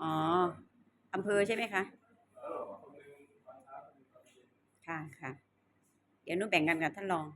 อ๋ออำเภอใช่ไหมคะ ค่ะค่ะ เดี๋ยวนู้แบ่งกันกับท่านรอง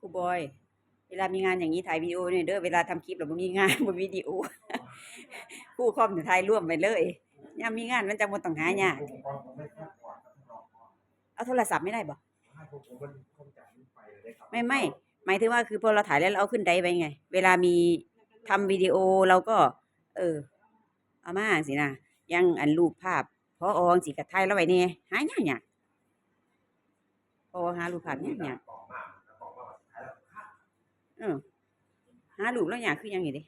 ครูบอย เวลามีงานอย่างนี้ถ่ายวิดีโอเนี่ยเด้อเวลาทำคลิปเราบ่มีงานบ่มีวิดีโอครู่คอมถ่ายร่วมไปเลยยามมีงานมันจะบ่ต้องหายากอุปกรณ์ผมไงกับท่านรองว่าเอาโทรศัพท์ไม่ได้บ่ไม่ไม่หมายถึงว่าคือพอเราถ่ายแล้วเราเอาขึ้นไดร์ไว้ไง เวลามีทำวิดีโอเราก็ เออ เอามาสินะยังอันรูปภาพพออองสิกระถ่ายแล้วไว้เนี่ยหายากยากพอหารูปภาพยากยากก ล่องมาลูกแล้วอยากคือยังไงเด้